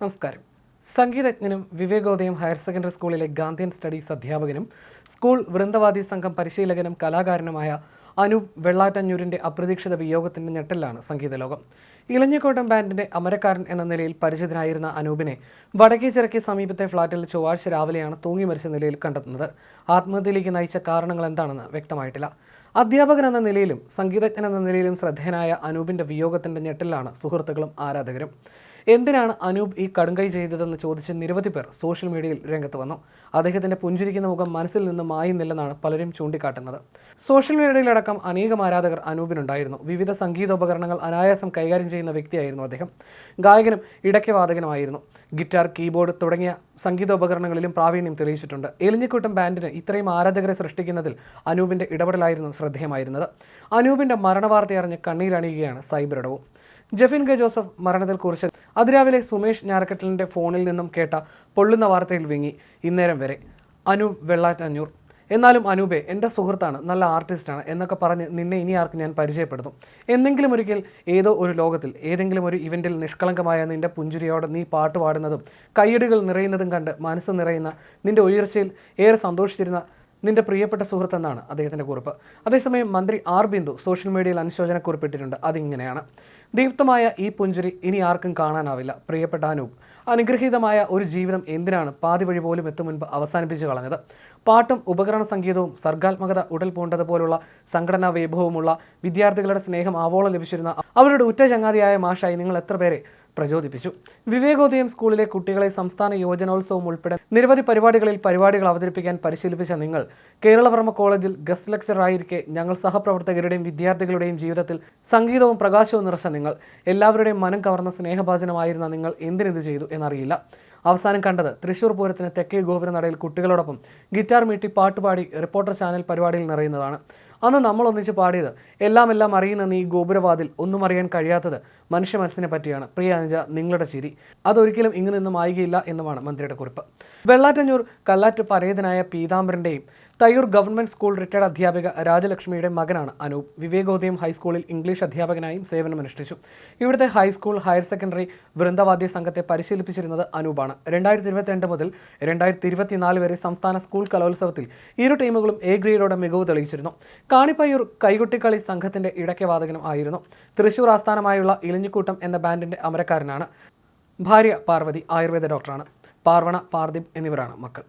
നമസ്കാരം. സംഗീതജ്ഞനും Vivekodayam higher secondary സ്കൂളിലെ Gandhian studies അധ്യാപകനും സ്കൂൾ വൃന്ദവാദി സംഘം പരിശീലകനും കലാകാരനുമായ അനൂപ് വെള്ളാറ്റഞ്ഞൂരിന്റെ അപ്രതീക്ഷിത വിയോഗത്തിന്റെ ഞെട്ടലാണ് സംഗീത ലോകം. ഇളഞ്ഞിക്കോട്ടം ബാൻഡിന്റെ അമരക്കാരൻ എന്ന നിലയിൽ പരിചിതനായിരുന്ന അനൂപിനെ വടക്കേച്ചിറയ്ക്ക് സമീപത്തെ ഫ്ളാറ്റിൽ ചൊവ്വാഴ്ച രാവിലെയാണ് തൂങ്ങി മരിച്ച നിലയിൽ കണ്ടെത്തുന്നത്. ആത്മഹത്യയിലേക്ക് നയിച്ച കാരണങ്ങൾ എന്താണെന്ന് വ്യക്തമായിട്ടില്ല. അധ്യാപകൻ എന്ന നിലയിലും സംഗീതജ്ഞൻ എന്ന നിലയിലും ശ്രദ്ധേയനായ അനൂപിന്റെ വിയോഗത്തിന്റെ ഞെട്ടലാണ് സുഹൃത്തുക്കളും ആരാധകരും. എന്തിനാണ് അനൂപ് ഈ കടുങ്കൈ ചെയ്തതെന്ന് ചോദിച്ച് നിരവധി പേർ സോഷ്യൽ മീഡിയയിൽ രംഗത്ത് വന്നു. അദ്ദേഹത്തിന്റെ പുഞ്ചിരിക്കുന്ന മുഖം മനസ്സിൽ നിന്ന് മായുന്നില്ലെന്നാണ് പലരും ചൂണ്ടിക്കാട്ടുന്നത്. സോഷ്യൽ മീഡിയയിലടക്കം അനേകം ആരാധകർ അനൂപിനുണ്ടായിരുന്നു. വിവിധ സംഗീതോപകരണങ്ങൾ അനായാസം കൈകാര്യം ചെയ്യുന്ന വ്യക്തിയായിരുന്നു അദ്ദേഹം. ഗായകനും ഇടയ്ക്ക് വാദകനുമായിരുന്നു ഗിറ്റാർ കീബോർഡ് തുടങ്ങിയ സംഗീതോപകരണങ്ങളിലും പ്രാവീണ്യം തെളിയിച്ചിട്ടുണ്ട്. എലിഞ്ഞിക്കൂട്ടം ബാൻഡിന് ഇത്രയും ആരാധകരെ സൃഷ്ടിക്കുന്നതിൽ അനൂപിന്റെ ഇടപെടലായിരുന്നു ശ്രദ്ധേയമായിരുന്നത്. അനൂപിന്റെ മരണവാർത്ത അറിഞ്ഞ് കണ്ണീരണിയുകയാണ് സൈബറിടവും ജെഫിൻ കെ. ജോസഫ് മരണത്തിൽ കുറിച്ച് അതിരാവിലെ സുമേഷ് ഞാരക്കെട്ടലിന്റെ ഫോണിൽ നിന്നും കേട്ട പൊള്ളുന്ന വാർത്തയിൽ വിങ്ങി. ഇന്നേരം വരെ അനൂപ് വെള്ളാറ്റഞ്ഞൂർ എന്നാലും അനൂപെ എന്റെ സുഹൃത്താണ് നല്ല ആർട്ടിസ്റ്റാണ് എന്നൊക്കെ പറഞ്ഞ് നിന്നെ ഇനി ആർക്ക് ഞാൻ പരിചയപ്പെടുത്തും. എന്തെങ്കിലും ഒരിക്കൽ ഏതോ ഒരു ലോകത്തിൽ ഏതെങ്കിലും ഒരു ഇവന്റിൽ നിഷ്കളങ്കമായ നിന്റെ പുഞ്ചിരിയോടെ നീ പാട്ട് പാടുന്നതും കയ്യടികൾ നിറയുന്നതും കണ്ട് മനസ്സ് നിറയുന്ന നിന്റെ ഉയർച്ചയിൽ ഏറെ സന്തോഷിച്ചിരുന്ന നിന്റെ പ്രിയപ്പെട്ട സുഹൃത്തെന്നാണ് അദ്ദേഹത്തിന്റെ കുറിപ്പ്. അതേസമയം മന്ത്രി ആർ ബിന്ദു സോഷ്യൽ മീഡിയയിൽ അനുശോചന കുറിപ്പിട്ടിട്ടുണ്ട് അതിങ്ങനെയാണ്. ദീപ്തമായ ഈ പുഞ്ചിരി ഇനി ആർക്കും കാണാനാവില്ല. പ്രിയപ്പെട്ട അനൂപ് അനുഗ്രഹീതമായ ഒരു ജീവിതം എന്തിനാണ് പാതി വഴി പോലും എത്തും മുൻപ് അവസാനിപ്പിച്ചു കളഞ്ഞത്? പാട്ടും ഉപകരണ സംഗീതവും സർഗാത്മകത ഉടൽ പൂണ്ടതുപോലുള്ള സംഘടനാ വൈഭവമുള്ള വിദ്യാർത്ഥികളുടെ സ്നേഹം ആവോളം ലഭിച്ചിരുന്ന അവരുടെ ഉറ്റ ചങ്ങാതിയായ മാഷായി നിങ്ങൾ എത്ര പേരെ പ്രചോദിപ്പിച്ചു. വിവേകോദയം സ്കൂളിലെ കുട്ടികളെ സംസ്ഥാന യുവജനോത്സവം ഉൾപ്പെടെ നിരവധി പരിപാടികളിൽ പരിപാടികൾ അവതരിപ്പിക്കാൻ പരിശീലിപ്പിച്ച നിങ്ങൾ കേരളവർമ്മ കോളേജിൽ ഗസ്റ്റ് ലെക്ചർ ആയിരിക്കെ ഞങ്ങൾ സഹപ്രവർത്തകരുടെയും വിദ്യാർത്ഥികളുടെയും ജീവിതത്തിൽ സംഗീതവും പ്രകാശവും നിറച്ച നിങ്ങൾ. എല്ലാവരുടെയും മനം കവർന്ന സ്നേഹഭാചനമായിരുന്ന നിങ്ങൾ എന്തിനിത് ചെയ്തു എന്നറിയില്ല. അവസാനം കണ്ടത് തൃശൂർ പൂരത്തിന് തെക്കേ ഗോപുരനടയിൽ കുട്ടികളോടൊപ്പം ഗിറ്റാർ മീട്ടി പാട്ടുപാടി റിപ്പോർട്ടർ ചാനൽ പരിപാടിയിൽ നിറയുന്നതാണ്. അന്ന് നമ്മൾ ഒന്നിച്ച് പാടിയത്. എല്ലാം എല്ലാം അറിയുന്ന നീ ഗോപുരവാതിൽ ഒന്നും അറിയാൻ കഴിയാത്തത് മനുഷ്യ മനസ്സിനെ പറ്റിയാണ്. പ്രിയ അനുജ നിങ്ങളുടെ ചിരി. അതൊരിക്കലും ഇങ്ങനെ നിന്നും ആയികയില്ല എന്നുമാണ് മന്ത്രിയുടെ കുറിപ്പ്. വെള്ളാറ്റഞ്ഞൂർ കല്ലാറ്റ് പരേതനായ പീതാംബരന്റെയും തയ്യൂർ ഗവൺമെന്റ് സ്കൂൾ റിട്ടയർഡ് അധ്യാപിക രാജലക്ഷ്മിയുടെ മകനാണ് അനൂപ്. വിവേകോദയം ഹൈസ്കൂളിൽ ഇംഗ്ലീഷ് അധ്യാപകനായും സേവനമനുഷ്ഠിച്ചു ഇവിടുത്തെ ഹൈസ്കൂൾ ഹയർ സെക്കൻഡറി വൃന്ദവാദ്യ സംഘത്തെ പരിശീലിപ്പിച്ചിരുന്നത് അനൂപാണ്. രണ്ടായിരത്തി ഇരുപത്തിരണ്ട് മുതൽ രണ്ടായിരത്തി ഇരുപത്തിനാല് വരെ സംസ്ഥാന സ്കൂൾ കലോത്സവത്തിൽ ഇരു ടീമുകളും എ ഗ്രേഡോടെ മികവ് തെളിയിച്ചിരുന്നു. കാണിപ്പയ്യൂർ കൈകുട്ടിക്കളി സംഘത്തിന്റെ ഇടയ്ക്കവാദകനും ആയിരുന്നു. തൃശൂർ ആസ്ഥാനമായുള്ള ഇലഞ്ഞിക്കൂട്ടം എന്ന ബാൻഡിന്റെ അമരക്കാരനാണ്. ഭാര്യ പാർവതി ആയുർവേദ ഡോക്ടറാണ്. പാർവണ പാർദീപ് എന്നിവരാണ് മക്കൾ.